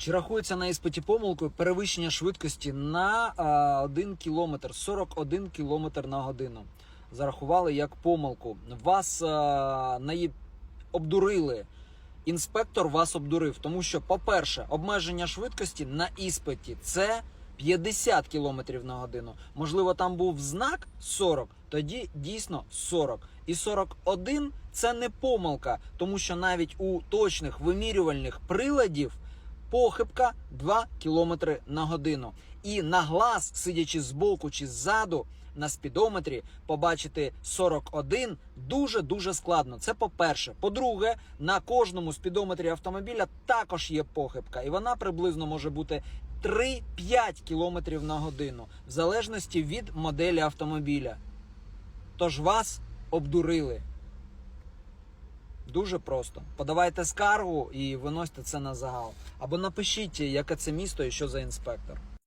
Чи рахується на іспиті помилкою перевищення швидкості на а, 1 км, 41 км на годину? Зарахували як помилку. Вас а, наї... обдурили. Інспектор вас обдурив, тому що, по-перше, обмеження швидкості на іспиті це 50 км на годину. Можливо, там був знак 40, тоді дійсно 40. І 41 це не помилка, тому що навіть у точних вимірювальних приладів похибка 2 км на годину. І на глаз, сидячи збоку чи ззаду, на спідометрі побачити 41 дуже дуже складно. Це по-перше. По-друге, на кожному спідометрі автомобіля також є похибка, і вона приблизно може бути 3-5 км на годину, в залежності від моделі автомобіля. Тож вас обдурили. Дуже просто. Подавайте скаргу і виносьте це на загал. Або напишіть, яке це місто і що за інспектор.